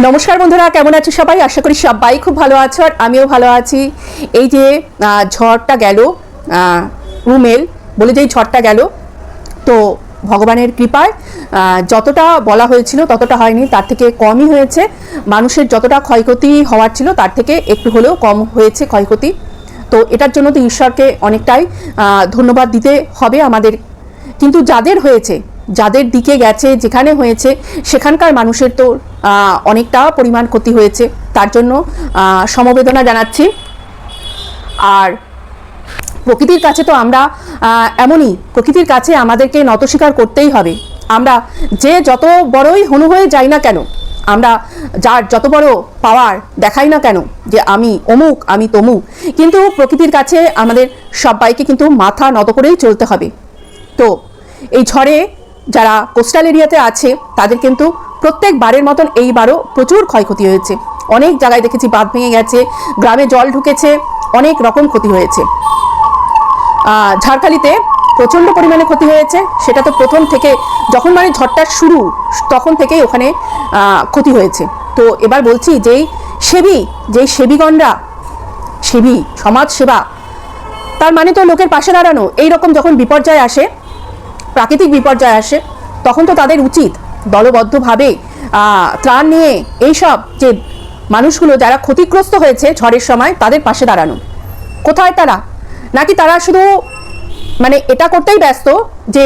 নমস্কার বন্ধুরা, কেমন আছো সবাই? আশা করি সবাই খুব ভালো আছো আর আমিও ভালো আছি। এই যে ঝড়টা গেল রুমেল বলে যে এই ঝড়টা গেল, তো ভগবানের কৃপায় যতটা বলা হয়েছিল ততটা হয়নি, তার থেকে কমই হয়েছে। মানুষের যতটা ক্ষয়ক্ষতি হওয়ার ছিল, তার থেকে একটু হলেও কম হয়েছে ক্ষয়ক্ষতি। তো এটার জন্য তো ঈশ্বরকে অনেকটাই ধন্যবাদ দিতে হবে আমাদের। কিন্তু যাদের হয়েছে যাদের দিকে গেছে, যেখানে হয়েছে, সেখানকার মানুষের তো অনেকটা পরিমাণ ক্ষতি হয়েছে। তার জন্য সমবেদনা জানাচ্ছি। আর প্রকৃতির কাছে তো আমরা এমনই। প্রকৃতির কাছে আমাদেরকে নত স্বীকার করতেই হবে। আমরা যে যত বড়ই হনু হয়ে যাই না কেন, আমরা যার যত বড় পাওয়ার দেখাই না কেন, যে আমি অমুক, আমি তমুক, কিন্তু প্রকৃতির কাছে আমাদের সবাইকে কিন্তু মাথা নত করেই চলতে হবে। তো, এই ঝড়ে যারা কোস্টাল এরিয়াতে আছে, তাদের কিন্তু প্রত্যেকবারের মতন এইবারও প্রচুর ক্ষয়ক্ষতি হয়েছে। অনেক জায়গায় দেখেছি বাঁধ ভেঙে গেছে, গ্রামে জল ঢুকেছে, অনেক রকম ক্ষতি হয়েছে। ঝাড়খালিতে প্রচণ্ড পরিমাণে ক্ষতি হয়েছে, সেটা তো প্রথম থেকে যখন মানে ঝড়টা শুরু, তখন থেকেই ওখানে ক্ষতি হয়েছে। তো এবার বলছি যেই সেবী, যেই সেবীগণরা, সেবী সমাজ সেবা তার মানে তো লোকের পাশে দাঁড়ানো এই রকম যখন বিপর্যয় আসে প্রাকৃতিক বিপর্যয় আসে, তখন তো তাদের উচিত দলবদ্ধভাবে ত্রাণ নিয়ে এইসব যে মানুষগুলো যারা ক্ষতিগ্রস্ত হয়েছে ঝড়ের সময় তাদের পাশে দাঁড়ানো। কোথায় তারা? নাকি তারা শুধু মানে এটা করতেই ব্যস্ত যে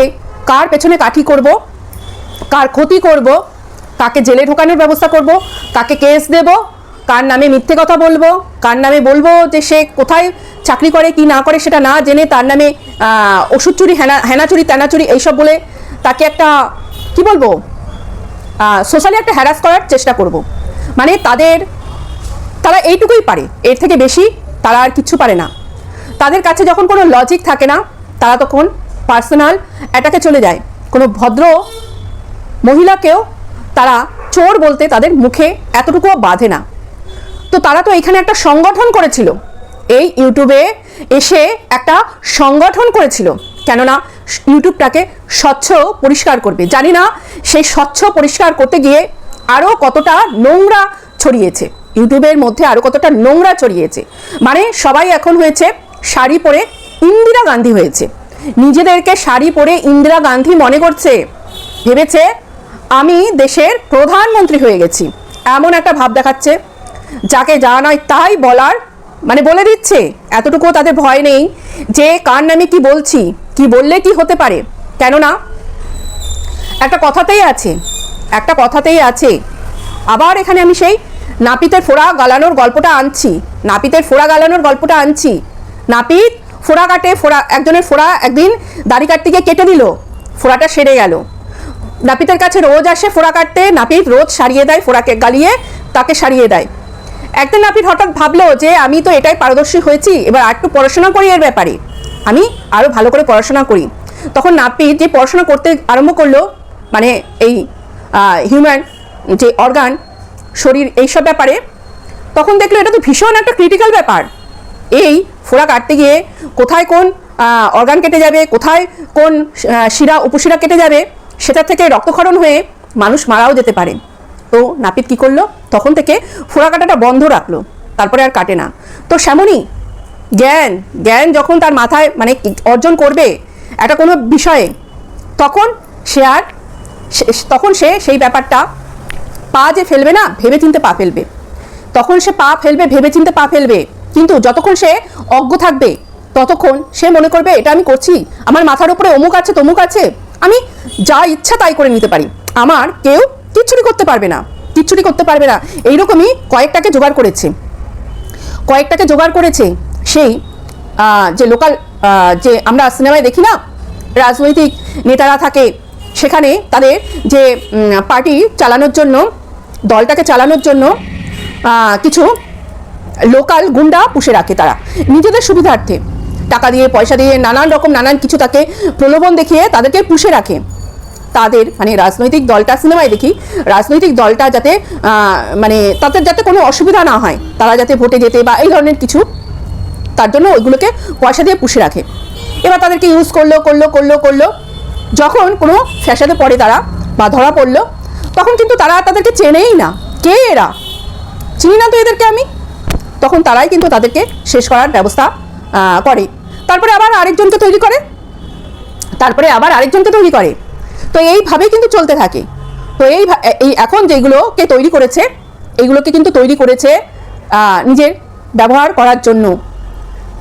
কার পেছনে কাঠি করব, কার ক্ষতি করব, কাকে জেলে ঢোকানোর ব্যবস্থা করব, কাকে কেস দেব কার নামে মিথ্যে কথা বলব? কার নামে বলব যে সে কোথায় চাকরি করে, কি না করে সেটা না জেনে তার নামে ওষুধ চুরি, হেনা হেনা চুরি এইসব বলে তাকে একটা, কি বলব সোশ্যালি একটা হ্যারাস করার চেষ্টা করব। মানে তাদের, তারা এইটুকুই পারে। এর থেকে বেশি তারা আর কিচ্ছু পারে না। তাদের কাছে যখন কোনো লজিক থাকে না, তারা তখন পার্সোনাল অ্যাটাকে চলে যায়। কোনো ভদ্র মহিলাকেও তারা চোর বলতে তাদের মুখে এতটুকুও বাঁধে না। তো তারা তো এখানে একটা সংগঠন করেছিল। এই ইউটিউবে এসে একটা সংগঠন করেছিল। কেননা ইউটিউবটাকে স্বচ্ছ পরিষ্কার করবে। জানি না সেই স্বচ্ছ পরিষ্কার করতে গিয়ে আরও কতটা নোংরা ছড়িয়েছে। ইউটিউবের মধ্যে আরও কতটা নোংরা ছড়িয়েছে। মানে সবাই এখন হয়েছে শাড়ি পরে ইন্দিরা গান্ধী হয়েছে। নিজেদেরকে শাড়ি পরে ইন্দিরা গান্ধী মনে করছে? ভেবেছে, আমি দেশের প্রধানমন্ত্রী হয়ে গেছি। এমন একটা ভাব দেখাচ্ছে যাকে যা নয় তাই বলার মানে বলে দিচ্ছে। এতটুকু তাদের ভয় নেই যে কার নামে কি বলছি, কি বললে কি হতে পারে। কেননা একটা কথাতেই আছে, একটা কথাতেই আছে। আবার এখানে আমি সেই নাপিতের ফোড়া গালানোর গল্পটা আনছি, নাপিতের ফোড়া গালানোর গল্পটা আনছি। নাপিত ফোড়া কাটে, ফোড়া, একজনের ফোড়া একদিন দাড়ি কাটতে কেটে দিল ফোড়াটা সেরে গেল। নাপিতের কাছে রোজ আসে ফোড়া কাটতে, নাপিত রোজ সারিয়ে দেয় ফোড়াকে, গালিয়ে তাকে সারিয়ে দেয়। একদিন নাপিত হঠাৎ ভাবলো যে আমি তো এটাই পারদর্শী হয়েছি, এবার আর একটু পড়াশোনা করি এর ব্যাপারে। আমি আরও ভালো করে পড়াশোনা করি। তখন নাপিত যে পড়াশোনা করতে আরম্ভ করল মানে এই হিউম্যান যে অর্গান শরীর এইসব ব্যাপারে, তখন দেখল এটা তো ভীষণ একটা ক্রিটিক্যাল ব্যাপার। এই ফোড়া কাটতে গিয়ে কোথায় কোন অর্গান কেটে যাবে, কোথায় কোন শিরা, উপশিরা কেটে যাবে, সেটা থেকে রক্তক্ষরণ হয়ে মানুষ মারাও যেতে পারে। তো নাপিত কি করল? তখন থেকে ফোড়া কাটাটা বন্ধ রাখল, তারপরে আর কাটে না। তো সেমনই জ্ঞান জ্ঞান যখন তার মাথায় মানে অর্জন করবে একটা কোনো বিষয়ে, তখন সে আর তখন সে সেই ব্যাপারটা পা যে ফেলবে না ভেবে চিনতে পা ফেলবে। তখন সে পা ফেলবে ভেবে চিনতে পা ফেলবে। কিন্তু যতক্ষণ সে অজ্ঞ থাকবে, ততক্ষণ সে মনে করবে, এটা আমি করছি। আমার মাথার উপরে অমুক আছে, তমুক আছে। আমি যা ইচ্ছা তাই করে নিতে পারি। আমার কেউ কিচ্ছুটি করতে পারবে না কিচ্ছুটি করতে পারবে না। এইরকমই কয়েকটাকে জোগাড় করেছে। কয়েকটাকে জোগাড় করেছে সেই যে লোকাল যে আমরা সিনেমায় দেখি না, রাজনৈতিক নেতারা থাকে, সেখানে তাদের যে পার্টি চালানোর জন্য, দলটাকে চালানোর জন্য কিছু লোকাল গুন্ডা পুষে রাখে তারা। নিজেদের সুবিধার্থে টাকা দিয়ে, পয়সা দিয়ে, নানান রকম, নানান কিছু তাকে প্রলোভন দেখিয়ে তাদেরকে পুষে রাখে। তাদের মানে রাজনৈতিক দলটা, সিনেমায় দেখি, রাজনৈতিক দলটা যাতে মানে তাদের যাতে কোনো অসুবিধা না হয়, তারা যাতে ভোটে যেতে বা এই ধরনের কিছু, তার জন্য ওইগুলোকে পয়সা দিয়ে পুষে রাখে। এবার তাদেরকে ইউজ করল করল করল করল, যখন কোনো ফ্যাসাদে পড়ে তারা বা ধরা পড়ল, তখন কিন্তু তারা তাদেরকে চেনেই না। কে এরা? চিনি না তো এদেরকে আমি? তখন তারাই কিন্তু তাদেরকে শেষ করার ব্যবস্থা করে। তারপরে আবার আরেকজনকে তৈরি করে। তারপরে আবার আরেকজনকে তৈরি করে। তো এইভাবেই কিন্তু চলতে থাকে। তো এই এই এখন যেগুলোকে তৈরি করেছে এইগুলোকে কিন্তু তৈরি করেছে নিজের ব্যবহার করার জন্য।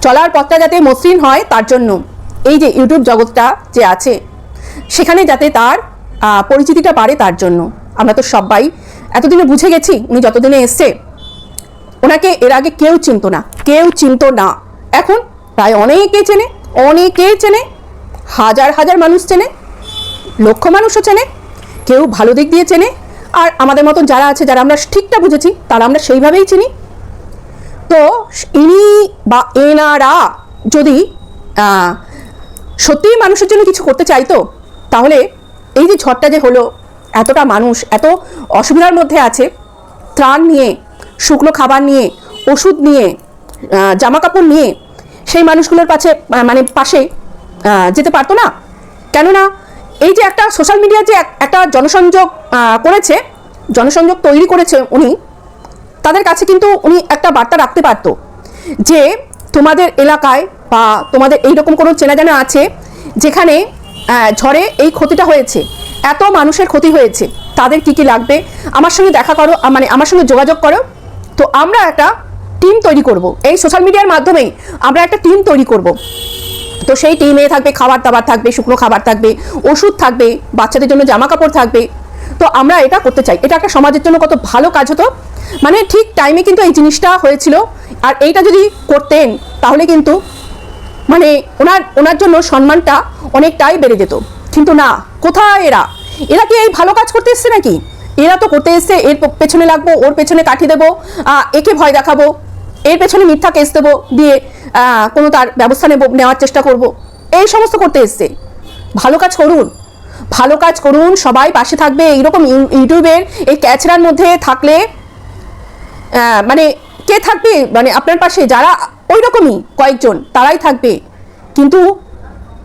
চলার পথটা যাতে মসৃণ হয় তার জন্য। এই যে ইউটিউব জগৎটা যে আছে, সেখানে যাতে তার পরিচিতিটা বাড়ে তার জন্য। আমরা তো সবাই এতদিনে বুঝে গেছি, উনি যতদিনে এসছে, ওনাকে এর আগে কেউ চিনতো না, কেউ চিনতো না। এখন প্রায় অনেকে চেনে অনেকেই চেনে, হাজার হাজার মানুষ চেনে লক্ষ মানুষও চেনে, কেউ ভালো দিক দিয়ে চেনে, আর আমাদের মতন যারা আছে, যারা আমরা ঠিকটা বুঝেছি, তারা আমরা সেইভাবেই চিনি। তো ইনি বা এনারা যদি সত্যিই মানুষের জন্য কিছু করতে চাইতো তাহলে এই যে ঝড়টা যে হলো, এতটা মানুষ, এত অসুবিধার মধ্যে আছে, ত্রাণ নিয়ে, শুকনো খাবার নিয়ে, ওষুধ নিয়ে জামা কাপড় নিয়ে, সেই মানুষগুলোর পাশে মানে পাশে যেতে পারতো না? কেননা এই যে একটা সোশ্যাল মিডিয়া যে একটা জনসংযোগ করেছে, জনসংযোগ তৈরি করেছে উনি, তাদের কাছে কিন্তু উনি একটা বার্তা রাখতে পারতো যে তোমাদের এলাকায় বা তোমাদের এইরকম কোনো চেনা জানা আছে যেখানে ঝড়ে এই ক্ষতিটা হয়েছে, এত মানুষের ক্ষতি হয়েছে, তাদের কি কি লাগবে? আমার সঙ্গে দেখা করো মানে আমার সঙ্গে যোগাযোগ করো। তো আমরা একটা টিম তৈরি করব। এই সোশ্যাল মিডিয়ার মাধ্যমেই আমরা একটা টিম তৈরি করব। তো সেই টিমে থাকবে, খাবার দাবার থাকবে, শুকনো খাবার থাকবে, ওষুধ থাকবে, বাচ্চাদের জন্য জামা কাপড় থাকবে। তো আমরা এটা করতে চাই। এটা একটা সমাজের জন্য কত ভালো কাজ হতো। মানে ঠিক টাইমে কিন্তু এই জিনিসটা হয়েছিল। আর এইটা যদি করতেন, তাহলে কিন্তু মানে ওনার ওনার জন্য সম্মানটা অনেকটাই বেড়ে যেত। কিন্তু না, কোথায় এরা? এরা কি এই ভালো কাজ করতে এসছে নাকি? এরা তো করতে এসছে, এর পেছনে লাগবো, ওর পেছনে কাঠি দেবো একে ভয় দেখাবো। এর পেছনে মিথ্যা কেস দেবো, দিয়ে কোনো তার ব্যবস্থা নেব, নেওয়ার চেষ্টা করব। এই সমস্ত করতে এসছে। ভালো কাজ করুন। ভালো কাজ করুন, সবাই পাশে থাকবে। এইরকম ইউ- ইউটিউবের এই ক্যাচরার মধ্যে থাকলে মানে কে থাকবে? মানে আপনার পাশে যারা ওই রকমই কয়েকজন, তারাই থাকবে। কিন্তু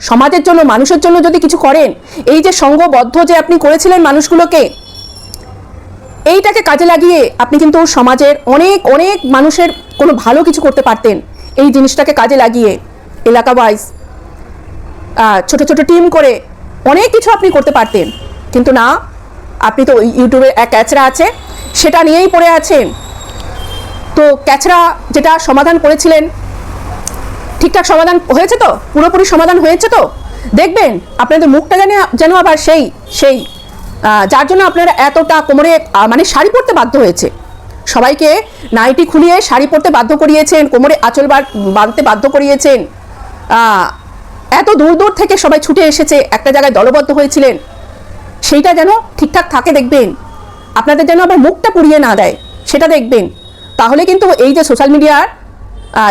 সমাজের জন্য, মানুষের জন্য যদি কিছু করেন, এই যে সঙ্গবদ্ধ যে আপনি করেছিলেন মানুষগুলোকে এইটাকে কাজে লাগিয়ে আপনি কিন্তু সমাজের অনেক অনেক মানুষের কোনো ভালো কিছু করতে পারতেন। এই জিনিসটাকে কাজে লাগিয়ে এলাকা ওয়াইজ ছোট ছোট টিম করে অনেক কিছু আপনি করতে পারতেন। কিন্তু না, আপনি তো ইউটিউবে এক ক্যাচরা আছে, সেটা নিয়েই পড়ে আছেন। তো ক্যাচরা যেটা সমাধান করেছিলেন, ঠিকঠাক সমাধান হয়েছে তো? পুরোপুরি সমাধান হয়েছে তো? দেখবেন, আপনাদের মুখটা যেন যেন আবার সেই সেই। যার জন্য আপনারা এতটা কোমরে মানে শাড়ি পরতে বাধ্য হয়েছে। সবাইকে নাইটি খুলিয়ে শাড়ি পরতে বাধ্য করিয়েছেন, কোমরে আঁচল বাঁধ- বাঁধতে বাধ্য করিয়েছেন। এত দূর দূর থেকে সবাই ছুটে এসেছে, একটা জায়গায় দলবদ্ধ হয়েছিলেন। সেইটা যেন ঠিকঠাক থাকে দেখবেন। আপনাদের যেন আবার মুখটা পুড়িয়ে না দেয়, সেটা দেখবেন। তাহলে কিন্তু এই যে সোশ্যাল মিডিয়ার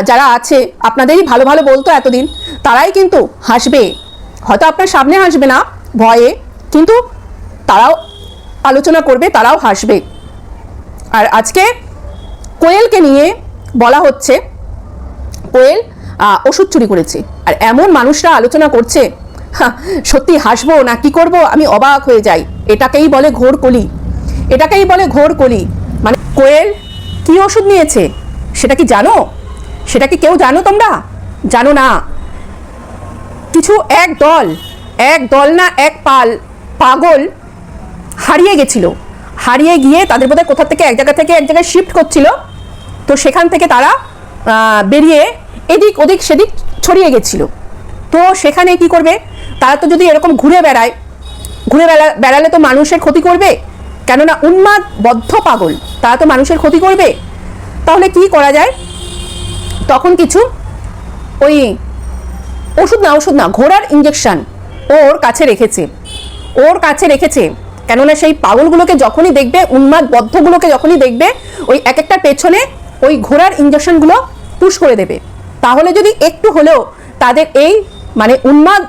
যারা আছে, আপনাদেরই ভালো ভালো বলতো এতদিন, তারাই কিন্তু হাসবে। হয়তো আপনার সামনে হাসবে না, ভয়ে, কিন্তু তারাও আলোচনা করবে, তারাও হাসবে। আর আজকে কোয়েলকে নিয়ে বলা হচ্ছে, কোয়েল ওষুধ চুরি করেছে। আর এমন মানুষরা আলোচনা করছে সত্যি হাসবো না কি করব? আমি অবাক হয়ে যাই। এটাকেই বলে ঘোর কলি। এটাকেই বলে ঘোর কলি। মানে কোয়েল কি ওষুধ নিয়েছে? সেটা কি জানো? সেটা কি কেউ জানো তোমরা? জানো না। কিছু এক দল এক দল না এক পাল, পাগল হারিয়ে গেছিল। হারিয়ে গিয়ে তাদের বোধহয় কোথা থেকে এক জায়গা থেকে এক জায়গায় শিফট করছিল। তো সেখান থেকে তারা বেরিয়ে এদিক ওদিক সেদিক ছড়িয়ে গেছিল। তো সেখানে কি করবে? তারা তো যদি এরকম ঘুরে বেড়ায়, ঘুরে বেড়া বেড়ালে তো মানুষের ক্ষতি করবে? কেননা উন্মাদ, বদ্ধ পাগল, তারা তো মানুষের ক্ষতি করবে। তাহলে কি করা যায়? তখন কিছু ওই ওষুধ না ওষুধ না, ঘোড়ার ইঞ্জেকশন ওর কাছে রেখেছে। ওর কাছে রেখেছে। কেননা সেই পাগলগুলোকে যখনই দেখবে, উন্মাদ বদ্ধগুলোকে যখনই দেখবে, ওই এক একটা পেছনে ওই ঘোড়ার ইঞ্জেকশনগুলো পুশ করে দেবে। তাহলে যদি একটু হলেও তাদের এই মানে উন্মাদ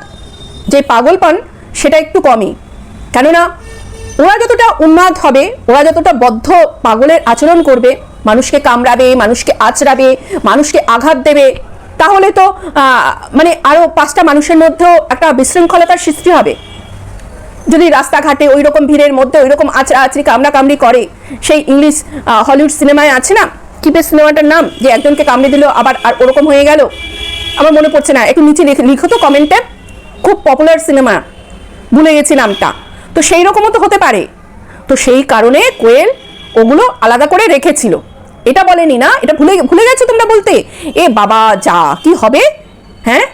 যে পাগলপন, সেটা একটু কমই। কেননা ওরা যতটা উন্মাদ হবে, ওরা যতটা বদ্ধ পাগলের আচরণ করবে, মানুষকে কামড়াবে, মানুষকে আচড়াবে, মানুষকে আঘাত দেবে, তাহলে তো মানে আরও পাঁচটা মানুষের মধ্যেও একটা বিশৃঙ্খলতার সৃষ্টি হবে। যদি রাস্তাঘাটে ওই রকম ভিড়ের মধ্যে ওই রকম আচড়া আচড়ি কামড়া করে, সেই ইংলিশ হলিউড সিনেমায় আছে না? কি বেশ সিনেমাটার নাম? যে একজনকে কামড়ে দিল, আবার আর ওরকম হয়ে গেল? আমার মনে পড়ছে না, একটু নিচে লিখো তো কমেন্টে খুব পপুলার সিনেমা। ভুলে গেছি নামটা। তো সেই রকমও তো হতে পারে। তো সেই কারণে কোয়েল ওগুলো আলাদা করে রেখেছিল। এটা বলেনি না? এটা ভুলে ভুলে গেছো তোমরা বলতে? এ বাবা, যা, কি হবে? হ্যাঁ?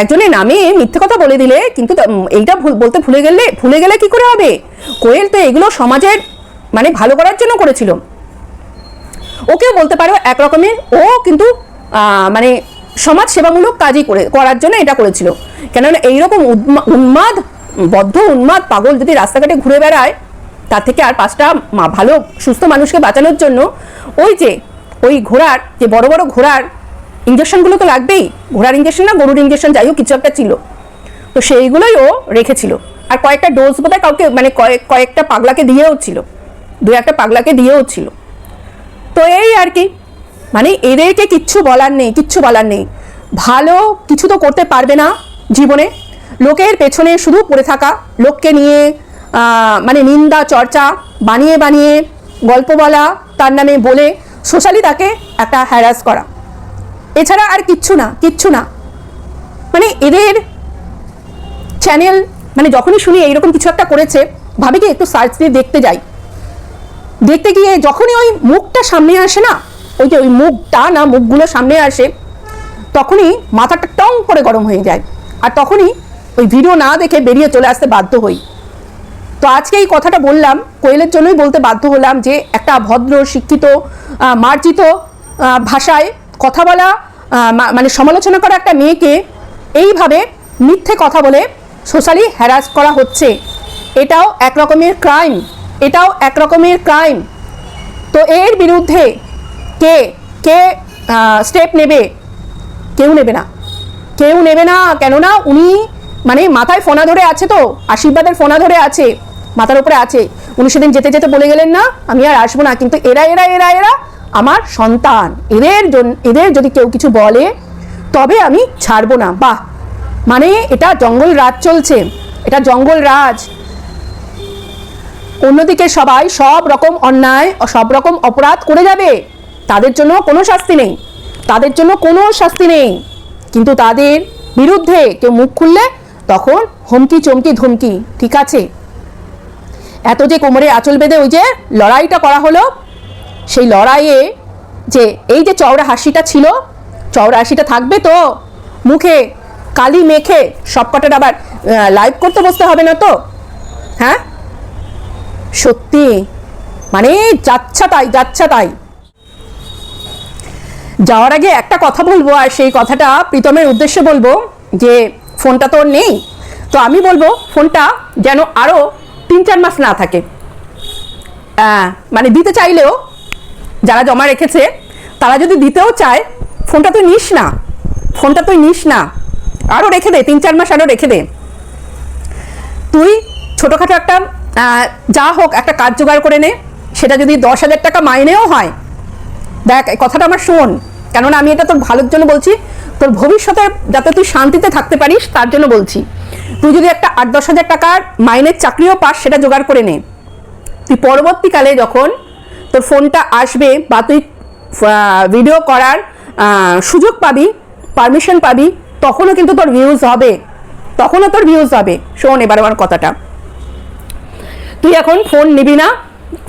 একজনের নামে মিথ্যে কথা বলে দিলে কিন্তু এইটা বলতে ভুলে গেলে ভুলে গেলে কি করে হবে? কোয়েল তো এগুলো সমাজের মানে ভালো করার জন্য করেছিল। ওকেও বলতে পারো এক রকমের। ও কিন্তু মানে সমাজ সেবামূলক কাজই করে করার জন্য এটা করেছিল। কেননা এইরকম উন্মাদ, বদ্ধ উন্মাদ পাগল যদি রাস্তাঘাটে ঘুরে বেড়ায়, তার থেকে আর পাঁচটা ভালো সুস্থ মানুষকে বাঁচানোর জন্য ওই যে ওই ঘোড়ার যে বড় বড় ঘোড়ার ইঞ্জেকশনগুলো তো লাগবেই, ঘোড়ার ইঞ্জেকশন না, গরুর ইঞ্জেকশন যাই হোক, কিছু একটা ছিল। তো সেইগুলোই ও রেখেছিল। আর কয়েকটা ডোজ বোধহয় কাউকে মানে কয়েক কয়েকটা পাগলাকে দিয়েও ছিল। দু একটা পাগলাকে দিয়েও ছিল। তো এই আর কি। মানে এদেরকে কিচ্ছু বলার নেই, কিচ্ছু বলার নেই। ভালো কিছু তো করতে পারবে না জীবনে। লোকের পেছনে শুধু পড়ে থাকা, লোককে নিয়ে মানে নিন্দা, চর্চা, বানিয়ে বানিয়ে গল্প বলা, তার নামে বলে, সোশ্যালি তাকে একটা হ্যারাস করা। এছাড়া আর কিচ্ছু না কিচ্ছু না। মানে এদের চ্যানেল মানে যখনই শুনি এইরকম কিছু একটা করেছে, ভাবি কি একটু সার্চ দিয়ে দেখতে যাই। দেখতে গিয়ে যখনই ওই মুখটা সামনে আসে না, ওই যে ওই মুখটা না, মুখগুলো সামনে আসে, তখনই মাথাটা টং করে গরম হয়ে যায়। আর তখনই ওই ভিডিও না দেখে বেরিয়ে চলে আসতে বাধ্য হই। তো আজকে এই কথাটা বললাম, কোয়েলের জন্যই বলতে বাধ্য হলাম যে একটা ভদ্র, শিক্ষিত মার্জিত ভাষায় কথা বলা মানে সমালোচনা করা একটা মেয়েকে এইভাবে মিথ্যে কথা বলে সোশ্যালি হ্যারাস করা হচ্ছে। এটাও এক রকমের ক্রাইম এটাও এক রকমের ক্রাইম তো এর বিরুদ্ধে কে কে স্টেপ নেবে? কেউ নেবে না। কেউ নেবে না, কেননা উনি মানে মাথায় ফোনা ধরে আছে তো, আশীর্বাদের ফোনা ধরে আছে, মাথার উপরে আছে। উনি সেদিন যেতে যেতে বলে গেলেন, না, আমি আর আসব না। কিন্তু এরা এরা এরা এরা আমার সন্তান। এদের জন্য এদের যদি কেউ কিছু বলে, তবে আমি ছাড়বো না। বাহ! মানে এটা জঙ্গল রাজ চলছে। এটা জঙ্গল রাজ। অন্যদিকে সবাই সব রকম অন্যায় ও সব রকম অপরাধ করে যাবে। তাদের জন্য কোনো শাস্তি নেই। তাদের জন্য কোনো শাস্তি নেই। কিন্তু তাদের বিরুদ্ধে কেউ মুখ খুললে তখন হুমকি, চমকি, ধমকি, ঠিক আছে? এত যে কোমরে আঁচল বেঁধে ওই যে লড়াইটা করা হলো সেই লড়াইয়ে যে এই যে চওড়া হাসিটা ছিল, চওড়া হাসিটা থাকবে তো? মুখে কালি মেখে সব কটার আবার লাইভ করতে বসতে হবে না তো? হ্যাঁ? সত্যি মানে যাচ্ছা তাই যাচ্ছা তাই। যাওয়ার আগে একটা কথা বলব, আর সেই কথাটা প্রীতমের উদ্দেশ্যে বলব যে ফোনটা তো নেই। তো আমি বলব ফোনটা যেন আরও তিন চার মাস না থাকে। মানে দিতে চাইলেও যারা জমা রেখেছে, তারা যদি দিতেও চায়, ফোনটা তুই নিস না। ফোনটা তুই নিস না। আরও রেখে দে, তিন চার মাস আরও রেখে দে। তুই ছোটোখাটো একটা যা হোক, একটা কাজ জোগাড় করে নে। সেটা যদি দশ হাজার টাকা মাইনেও হয়, দেখ, এই কথাটা আমার শোন। কেননা আমি এটা তোর ভালোর জন্য বলছি, তোর ভবিষ্যতে যাতে তুই শান্তিতে থাকতে পারিস, তার জন্য বলছি। তুই যদি একটা আট দশ হাজার টাকার মাইনের চাকরিও পাস, সেটা জোগাড় করে নে। তুই পরবর্তীকালে যখন তোর ফোনটা আসবে বা তুই ভিডিও করার সুযোগ পাবি পারমিশন পাবি, তখনও কিন্তু তোর ভিউজ হবে। তখনও তোর ভিউজ হবে। শোন এবার আমার কথাটা। তুই এখন ফোন নিবি না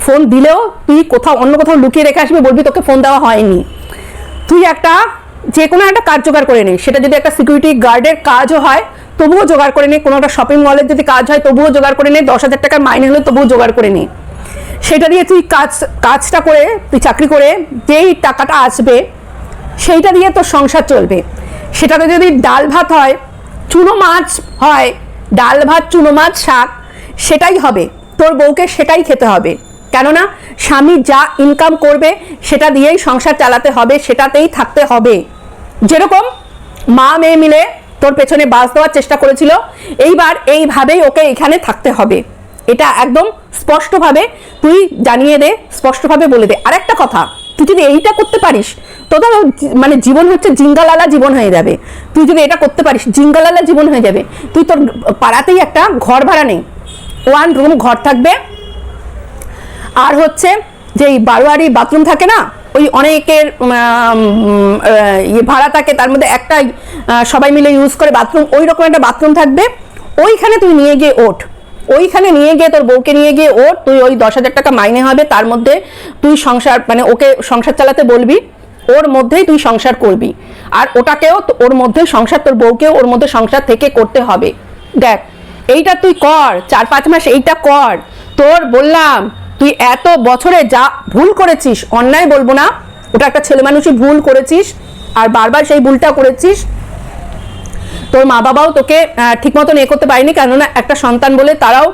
ফোন দিলেও তুই কোথাও, অন্য কোথাও লুকিয়ে রেখে আসবি, বলবি তোকে ফোন দেওয়া হয়নি। তুই একটা যে কোনো একটা কাজ জোগাড় করে নে। সেটা যদি একটা সিকিউরিটি গার্ডের কাজও হয়, তবুও জোগাড় করে নে। কোনো একটা শপিং মলের যদি কাজ হয়, তবুও জোগাড় করে নে। দশ হাজার টাকার মাইনে হলে তবুও জোগাড় করে নে। সেটা দিয়ে তুই কাজ, কাজটা করে, তুই চাকরি করে যেই টাকাটা আসবে, সেইটা দিয়ে তোর সংসার চলবে। সেটাতে যদি ডাল ভাত হয়, চুনো মাছ হয়, ডাল ভাত, চুনো মাছ, শাক, সেটাই হবে। তোর বউকে সেটাই খেতে হবে। কেননা, স্বামী যা ইনকাম করবে, সেটা দিয়েই সংসার চালাতে হবে, সেটাতেই থাকতে হবে। যেরকম মা মেয়ে মিলে তোর পেছনে বাস দেওয়ার চেষ্টা করেছিল, এইবার এইভাবেই ওকে এখানে থাকতে হবে। এটা একদম স্পষ্টভাবে তুই জানিয়ে দে, স্পষ্টভাবে বলে দে। আর একটা কথা, তুই যদি এইটা করতে পারিস তো ধর মানে জীবন হচ্ছে জিঙ্গালালা জীবন হয়ে যাবে। তুই যদি এটা করতে পারিস, জিঙ্গালালা জীবন হয়ে যাবে। তুই তোর পাড়াতেই একটা ঘর ভাড়া নেই ওয়ান রুম ঘর থাকবে। আর হচ্ছে যে বারোয়ারি বাথরুম থাকে না, ওই অনেকের ইয়ে ভাড়া থাকে, তার মধ্যে একটাই সবাই মিলে ইউজ করে বাথরুম ওই রকম একটা বাথরুম থাকবে। ওইখানে তুই নিয়ে গিয়ে ওঠ। ওইখানে নিয়ে গিয়ে তোর বউকে নিয়ে গিয়ে ওঠ তুই ওই দশ হাজার টাকা মাইনে হবে, তার মধ্যে তুই সংসার মানে ওকে সংসার চালাতে বলবি, ওর মধ্যেই তুই সংসার করবি। আর ওটাকেও ওর মধ্যে সংসার, তোর বউকেও ওর মধ্যে সংসার থেকে করতে হবে। দেখ, এইটা তুই কর, চার পাঁচ মাস এইটা কর। তোর বললাম, তুই এত বছরে যা ভুল করেছিস, অন্যায় বলব না, ওটা একটা ছেলে মানুষই ভুল করেছিস, আর বারবার সেই ভুলটা করেছিস তোর মা বাবাও তোকে ঠিক মতন এ করতে পারেনি, কেননা একটা সন্তান বলে তারাও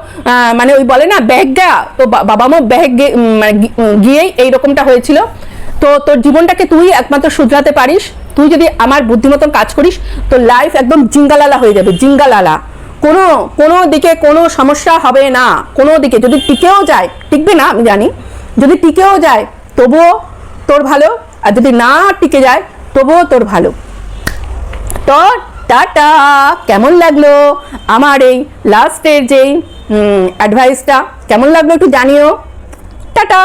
মানে ওই বলে না ব্যাগ গা। তো বাবা মাও ব্যাগ মানে গিয়েই এইরকমটা হয়েছিল। তো তোর জীবনটাকে তুই একমাত্র শুধরাতে পারিস। তুই যদি আমার বুদ্ধিমতন কাজ করিস, তোর লাইফ একদম জিঙ্গালালা হয়ে যাবে, জিঙ্গালালা। কোনো কোনো দিকে কোনো সমস্যা হবে না। কোনো দিকে, যদি টিকেও যায়, টিকবে না, আমি জানি। যদি টিকেও যায়, তবুও তোর ভালো। আর যদি না টিকে যায়, তবুও তোর ভালো। তো টাটা। কেমন লাগল আমার এই লাস্টের যেই অ্যাডভাইসটা কেমন লাগল একটু জানিও। টাটা।